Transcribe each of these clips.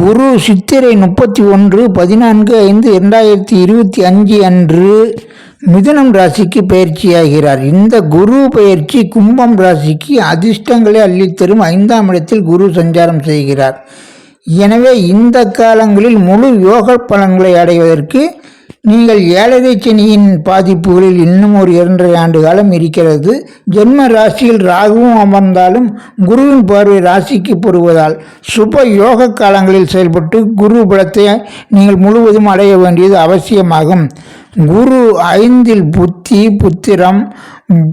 குரு சித்திரை முப்பத்தி ஒன்று பதினான்கு ஐந்து இரண்டாயிரத்தி இருபத்தி அஞ்சு அன்று மிதுனம் ராசிக்கு பயிற்சியாகிறார். இந்த குரு பயிற்சி கும்பம் ராசிக்கு அதிர்ஷ்டங்களை அள்ளித்தரும் ஐந்தாம் இடத்தில் குரு சஞ்சாரம் செய்கிறார். எனவே இந்த காலங்களில் முழு யோக பலன்களை அடைவதற்கு நீங்கள் ஏழரை சனியின் பாதிப்புகளில் இன்னும் ஒரு இரண்டரை ஆண்டு காலம் இருக்கிறது. ஜென்ம ராசியில் ராகுவும் அமர்ந்தாலும் குருவின் பார்வை ராசிக்கு பெறுவதால் சுப யோக காலங்களில் செயல்பட்டு குரு பலத்தை நீங்கள் முழுவதும் அடைய வேண்டியது அவசியமாகும். குரு ஐந்தில் புத்தி புத்திரம்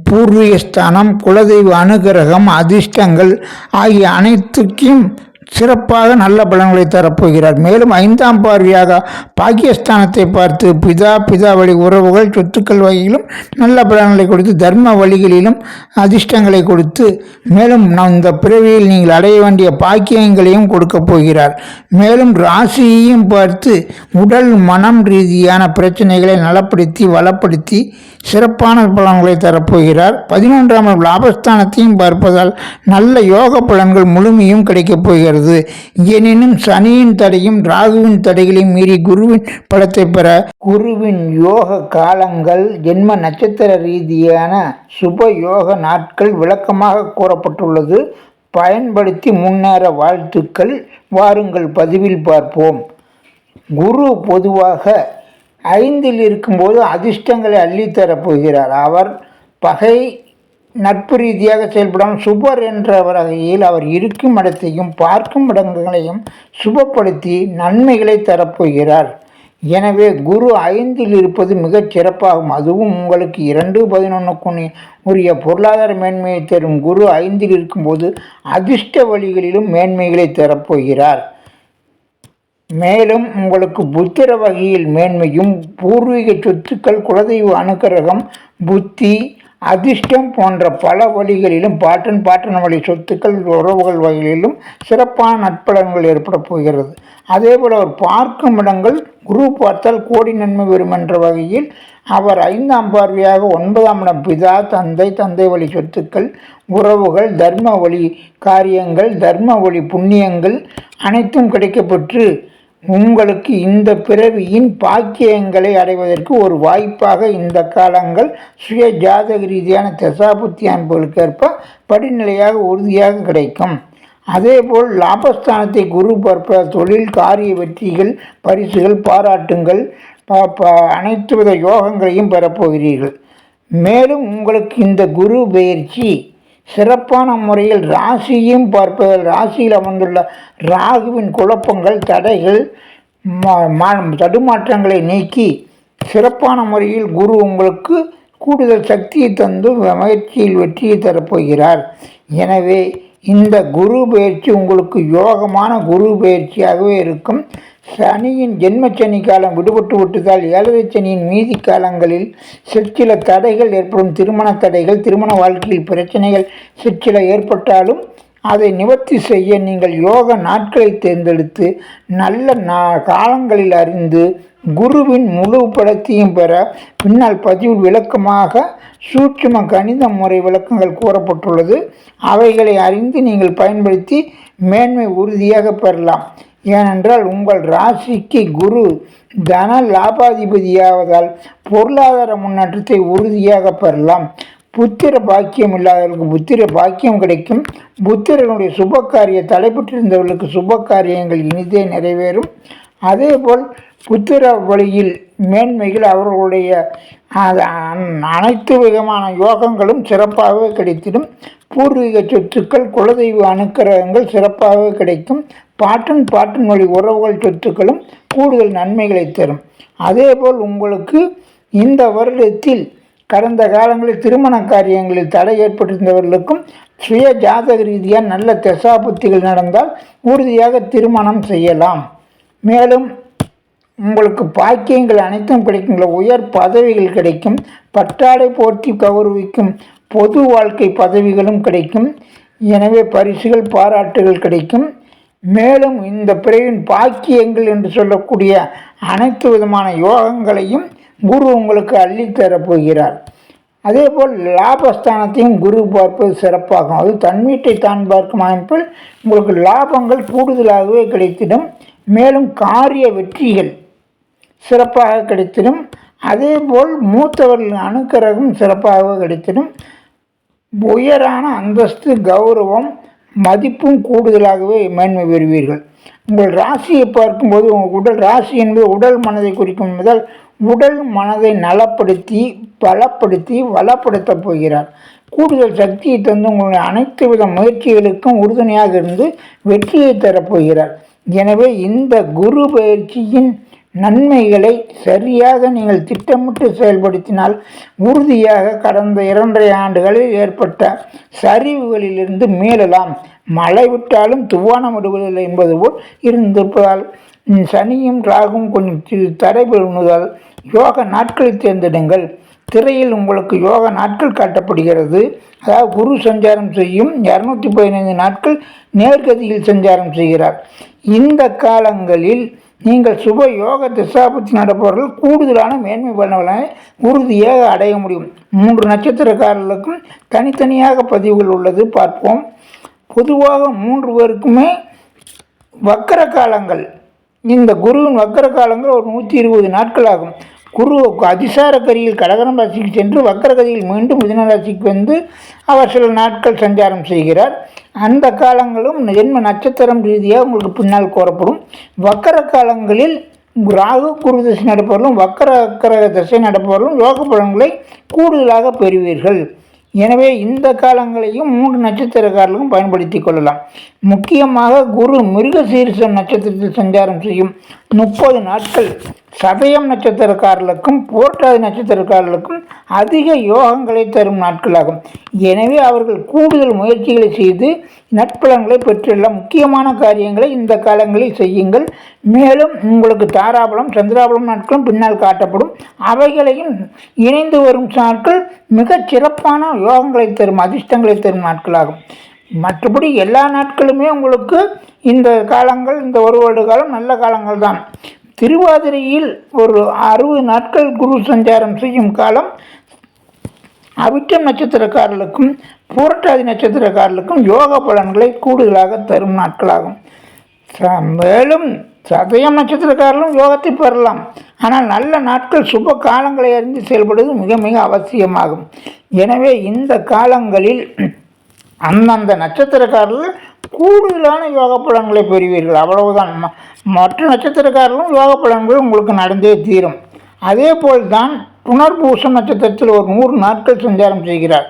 பூர்வீகஸ்தானம் குலதெய்வ அனுகிரகம் அதிர்ஷ்டங்கள் ஆகிய அனைத்துக்கும் சிறப்பாக நல்ல பலன்களை தரப்போகிறார். மேலும் ஐந்தாம் பார்வையாக பாகிஸ்தானத்தை பார்த்து பிதா பிதா வழி உறவுகள் சொத்துக்கள் வகையிலும் நல்ல பலன்களை கொடுத்து தர்ம வழிகளிலும் அதிர்ஷ்டங்களை கொடுத்து மேலும் நம் இந்த பிறவியில் நீங்கள் அடைய வேண்டிய பாக்கியங்களையும் கொடுக்கப் போகிறார். மேலும் ராசியையும் பார்த்து உடல் மனம் ரீதியான பிரச்சனைகளை நலப்படுத்தி வளப்படுத்தி சிறப்பான பலன்களை தரப்போகிறார். பதினொன்றாம் லாபஸ்தானத்தையும் பார்ப்பதால் நல்ல யோக பலன்கள் முழுமையும் கிடைக்கப் போகிறது. எனினும் சனியின் தடையும் ராகுவின் தடைகளையும் மீறி குருவின் படத்தை பெற குருவின் யோக காலங்கள் ஜென்ம நட்சத்திர ரீதியான சுப யோக நாட்கள் விளக்கமாக கூறப்பட்டுள்ளது. பயன்படுத்தி முன்னேற வாழ்த்துக்கள். வாருங்கள் பதிவில் பார்ப்போம். குரு பொதுவாக ஐந்தில் இருக்கும்போது அதிர்ஷ்டங்களை அள்ளித்தரப் போகிறார். அவர் பகை நட்பு ரீதியாக செயல்படாமல் சுபர் என்ற வகையில் அவர் இருக்கும் இடத்தையும் பார்க்கும் இடங்களையும் சுபப்படுத்தி நன்மைகளை தரப்போகிறார். எனவே குரு ஐந்தில் இருப்பது மிகச் சிறப்பாகும். அதுவும் உங்களுக்கு இரண்டு பதினொன்றுக்கு உரிய பொருளாதார மேன்மையை தரும். குரு ஐந்தில் இருக்கும்போது அதிர்ஷ்ட வழிகளிலும் மேன்மைகளை தரப்போகிறார். மேலும் உங்களுக்கு புத்திர வகையில் மேன்மையும் பூர்வீக சொத்துக்கள் குலதெய்வ அனுக்கிரகம் புத்தி அதிர்ஷ்டம் போன்ற பல வழிகளிலும் பாட்டன் பாட்டன் வழி சொத்துக்கள் உறவுகள் வகைகளிலும் சிறப்பான நட்பலன்கள் ஏற்பட போகிறது. அதேபோல் அவர் பார்க்கும் இடங்கள் குரு பார்த்தால் கோடி நன்மை வரும் என்ற வகையில் அவர் ஐந்தாம் பார்வையாக ஒன்பதாம் இடம் பிதா தந்தை தந்தை வழி சொத்துக்கள் உறவுகள் தர்ம வழி காரியங்கள் தர்ம வழி புண்ணியங்கள் அனைத்தும் கிடைக்கப்பெற்று உங்களுக்கு இந்த பிறவியின் பாக்கியங்களை அடைவதற்கு ஒரு வாய்ப்பாக இந்த காலங்கள் சுய ஜாதக ரீதியான தசாபுத்தி அமைப்புகளுக்கு ஏற்ப படிநிலையாக உறுதியாக கிடைக்கும். அதேபோல் லாபஸ்தானத்தை குரு பார்ப்ப தொழில் காரிய வெற்றிகள் பரிசுகள் பாராட்டுங்கள் ப- அனைத்து வித யோகங்களையும் பெறப்போகிறீர்கள். மேலும் உங்களுக்கு இந்த குரு பயிற்சி சிறப்பான முறையில் ராசியும் பார்ப்பதால் ராசியில் அமர்ந்துள்ள ராகுவின் குழப்பங்கள் தடைகள் மா- தடுமாற்றங்களை நீக்கி சிறப்பான முறையில் குரு உங்களுக்கு கூடுதல் சக்தியை தந்து முயற்சியில் வெற்றியை தரப்போகிறார். எனவே இந்த குரு பயிற்சி உங்களுக்கு யோகமான குரு பயிற்சியாகவே இருக்கும். சனியின் ஜென்மச்சனி காலம் விடுபட்டு விட்டதால் ஏழரை சனியின் மீதி காலங்களில் சிற்சில தடைகள் ஏற்படும். திருமண தடைகள் திருமண வாழ்க்கையில் பிரச்சனைகள் சிற்சில ஏற்பட்டாலும் அதை நிவர்த்தி செய்ய நீங்கள் யோக நாட்களை தேர்ந்தெடுத்து நல்ல நா காலங்களில் அறிந்து குருவின் முழு படத்தையும் பெற பின்னால் பதிவில் விளக்கமாக சூட்சும கணித முறை விளக்கங்கள் கூறப்பட்டுள்ளது. அவைகளை அறிந்து நீங்கள் பயன்படுத்தி மேன்மை உறுதியாக பெறலாம். ஏனென்றால் உங்கள் ராசிக்கு குரு தன லாபாதிபதியாவதால் பொருளாதார முன்னேற்றத்தை உறுதியாக பெறலாம். புத்திர பாக்கியம் இல்லாதவர்களுக்கு புத்திர பாக்கியம் கிடைக்கும். புத்திரனுடைய சுப காரிய தடைபட்டிருந்தவர்களுக்கு சுப காரியங்கள் இனிதே நிறைவேறும். அதேபோல் புத்திர வழியில் மேன்மைகள் அவர்களுடைய அ- அனைத்து விதமான யோகங்களும் சிறப்பாகவே கிடைத்திடும். பூர்வீக சொத்துக்கள் குலதெய்வ அனுக்கிரகங்கள் சிறப்பாக கிடைக்கும். பாட்டன் பாட்டன் வழி உறவுகள் சொத்துக்களும் கூடுதல் நன்மைகளை தரும். அதேபோல் உங்களுக்கு இந்த வருடத்தில் கடந்த காலங்களில் திருமண காரியங்களில் தடை ஏற்பட்டிருந்தவர்களுக்கும் சுய ஜாதக ரீதியாக நல்ல தசாபுத்திகள் நடந்தால் உறுதியாக திருமணம் செய்யலாம். மேலும் உங்களுக்கு பாக்கியங்கள் அனைத்தும் கிடைக்குங்கள உயர் பதவிகள் கிடைக்கும். பட்டாடை போற்றி கௌரவிக்கும். பொது வாழ்க்கை பதவிகளும் கிடைக்கும். எனவே பரிசுகள் பாராட்டுகள் கிடைக்கும். மேலும் இந்த பிறவின் பாக்கியங்கள் என்று சொல்லக்கூடிய அனைத்து விதமான யோகங்களையும் குரு உங்களுக்கு அள்ளித்தரப்போகிறார் அதே போல் லாபஸ்தானத்தையும் குரு பார்ப்பது சிறப்பாகும். அது தன்வீட்டை தான் பார்க்கும் அமைப்பில் உங்களுக்கு லாபங்கள் கூடுதலாகவே கிடைத்திடும். மேலும் காரிய வெற்றிகள் சிறப்பாக கிடைத்திடும். அதேபோல் மூத்தவர்கள் அணுக்கரகம் சிறப்பாக கிடைத்திடும். உயரான அந்தஸ்து கௌரவம் மதிப்பும் கூடுதலாகவே மேன்மை பெறுவீர்கள். உங்கள் ராசியை பார்க்கும்போது உங்கள் உடல் ராசி என்பது உடல் மனதை குறிக்கும் என்பதால் உடல் மனதை நலப்படுத்தி பலப்படுத்தி வளப்படுத்தப் போகிறார். கூடுதல் சக்தியை தந்து உங்களுடைய அனைத்து வித முயற்சிகளுக்கும் உறுதுணையாக இருந்து வெற்றியை தரப்போகிறார் எனவே இந்த குரு பயிற்சியின் நன்மைகளை சரியாக நீங்கள் திட்டமிட்டு செயல்படுத்தினால் உறுதியாக கடந்த இரண்டரை ஆண்டுகளில் ஏற்பட்ட சரிவுகளிலிருந்து மீளலாம். மழை விட்டாலும் துவானம் விடுவதில்லை என்பது போல் இருந்திருப்பதால் சனியும் ராகும் கொஞ்சம் தடைபடுவதால் யோக நாட்களை தேர்ந்தெடுங்கள். திரையில் உங்களுக்கு யோக நாட்கள் காட்டப்படுகிறது. அதாவது குரு சஞ்சாரம் செய்யும் இரநூத்தி பதினைந்து நாட்கள் நேர்கதியில் சஞ்சாரம் செய்கிறார். இந்த காலங்களில் நீங்கள் சுப யோக திசாபுத்தி நடப்பவர்கள் கூடுதலான மேன்மை பலனை உறுதியாக அடைய முடியும். மூன்று நட்சத்திரக்காரர்களுக்கும் தனித்தனியாக பதிவுகள் உள்ளது. பார்ப்போம். பொதுவாக மூன்று பேருக்குமே வக்கர காலங்கள் இந்த குருவின் வக்கர காலங்கள் ஒரு நூற்றி இருபது நாட்கள் ஆகும். குரு அதிசார கரியில் கடகரம் ராசிக்கு சென்று வக்கரகதியில் மீண்டும் மிதன ராசிக்கு வந்து அவர் சில நாட்கள் சஞ்சாரம் செய்கிறார். அந்த காலங்களும் ஜென்ம நட்சத்திரம் ரீதியாக உங்களுக்கு பின்னால் கோரப்படும் வக்கர காலங்களில் ராகு குரு தசை நடப்பவர்களும் வக்கர அக்கர தசை நடப்பவர்களும் யோக பலன்களை கூடுதலாக பெறுவீர்கள். எனவே இந்த காலங்களையும் மூன்று நட்சத்திரக்காரர்களும் பயன்படுத்தி கொள்ளலாம். முக்கியமாக குரு மிருகசீரிசம் நட்சத்திரத்தில் சஞ்சாரம் செய்யும். முப்பது நாட்கள் சதயம் நட்சத்திரக்காரர்களுக்கும் போர்ட்டாதி நட்சத்திரக்காரர்களுக்கும் அதிக யோகங்களை தரும் நாட்களாகும். எனவே அவர்கள் கூடுதல் முயற்சிகளை செய்து நட்பலன்களை பெற்றுள்ள முக்கியமான காரியங்களை இந்த காலங்களில் செய்யுங்கள். மேலும் உங்களுக்கு தாராபலம் சந்திராபலம் நாட்களும் பின்னால் காட்டப்படும். அவைகளையும் இணைந்து வரும் நாட்கள் மிகச் சிறப்பான யோகங்களை தரும் அதிர்ஷ்டங்களை தரும் நாட்களாகும். மற்றபடி எல்லா நாட்களுமே உங்களுக்கு இந்த காலங்கள் இந்த ஒரு வருட காலம் நல்ல காலங்கள் தான் திருவாதிரையில் ஒரு அறுபது நாட்கள் குரு சஞ்சாரம் செய்யும் காலம் அவிட்டம் நட்சத்திரக்காரர்களுக்கும் பூரட்டாதி நட்சத்திரக்காரர்களுக்கும் யோக பலன்களை கூடுதலாக தரும் நாட்களாகும். மேலும் சதயம் நட்சத்திரக்காரர்களும் யோகத்தை பெறலாம். ஆனால் நல்ல நாட்கள் சுப காலங்களை அறிந்து செயல்படுவது மிக மிக அவசியமாகும். எனவே இந்த காலங்களில் அந்தந்த நட்சத்திரக்காரர்கள் கூடுதலான யோக பலன்களை பெறுவீர்கள். அவ்வளவுதான். மற்ற நட்சத்திரக்காரர்களும் யோக பலன்கள் உங்களுக்கு நடந்தே தீரும். அதே போல்தான் புனர்பூசம் நட்சத்திரத்தில் ஒரு நூறு நாட்கள் சஞ்சாரம் செய்கிறார்.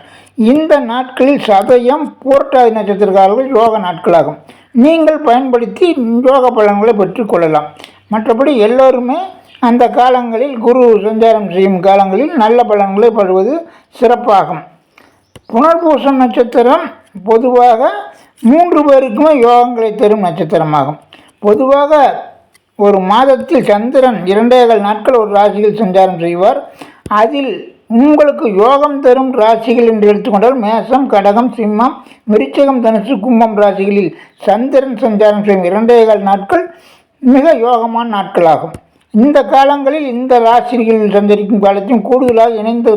இந்த நாட்களில் சதயம் போர்ட்டாதி நட்சத்திரக்காரர்கள் யோக நாட்களாகும். நீங்கள் பயன்படுத்தி யோக பலன்களை பெற்றுக்கொள்ளலாம் மற்றபடி எல்லோருமே அந்த காலங்களில் குரு சஞ்சாரம் செய்யும் காலங்களில் நல்ல பலன்களை பெறுவது சிறப்பாகும். புனர்பூசம் நட்சத்திரம் பொதுவாக மூன்று பேருக்குமே யோகங்களை தரும் நட்சத்திரமாகும். பொதுவாக ஒரு மாதத்தில் சந்திரன் இரண்டேகால் நாட்கள் ஒரு ராசியில் சஞ்சாரம் செய்வார். அதில் உங்களுக்கு யோகம் தரும் ராசிகள் என்று எடுத்துக்கொண்டால் மேசம் கடகம் சிம்மம் விருச்சகம் தனுசு கும்பம் ராசிகளில் சந்திரன் சஞ்சாரம் செய்யும் இரண்டேகால் நாட்கள் மிக யோகமான நாட்களாகும். இந்த காலங்களில் இந்த ராசிகளில் சந்தரிக்கும் காலத்தையும் கூடுதலாக இணைந்து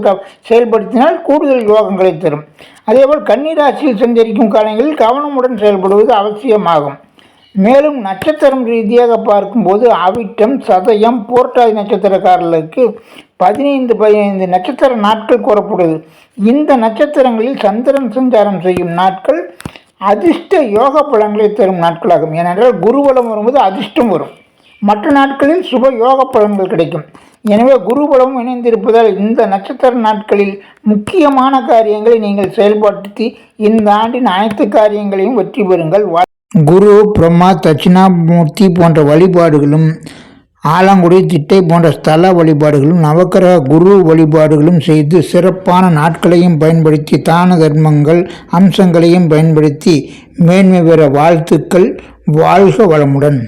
செயல்படுத்தினால் கூடுதல் யோகங்களை தரும். அதேபோல் கன்னிராசியில் சந்தரிக்கும் காலங்களில் கவனமுடன் செயல்படுவது அவசியமாகும். மேலும் நட்சத்திரம் ரீதியாக பார்க்கும்போது அவிட்டம் சதயம் போர்ட்டாதி நட்சத்திரக்காரர்களுக்கு பதினைந்து பதினைந்து நட்சத்திர நாட்கள் கூறப்படுது. இந்த நட்சத்திரங்களில் சந்திரன் சஞ்சாரம் செய்யும் நாட்கள் அதிர்ஷ்ட யோக பலன்களை தரும் நாட்களாகும். ஏனென்றால் குருவலம் வரும்போது அதிர்ஷ்டம் வரும். மற்ற நாட்களில் சுப யோக பலன்கள் கிடைக்கும். எனவே குருபலம் இணைந்திருப்பதால் இந்த நட்சத்திர நாட்களில் முக்கியமான காரியங்களை நீங்கள் செயல்படுத்தி இந்த ஆண்டின் அனைத்து காரியங்களையும் வெற்றி பெறுங்கள். குரு பிரம்மா தட்சிணாமூர்த்தி போன்ற வழிபாடுகளும் ஆலங்குடி திட்டை போன்ற ஸ்தல வழிபாடுகளும் நவக்கிரக குரு வழிபாடுகளும் செய்து சிறப்பான நாட்களையும் பயன்படுத்தி தான தர்மங்கள் அம்சங்களையும் பயன்படுத்தி மேன்மை பெற வாழ்த்துக்கள். வாழ்க வளமுடன்.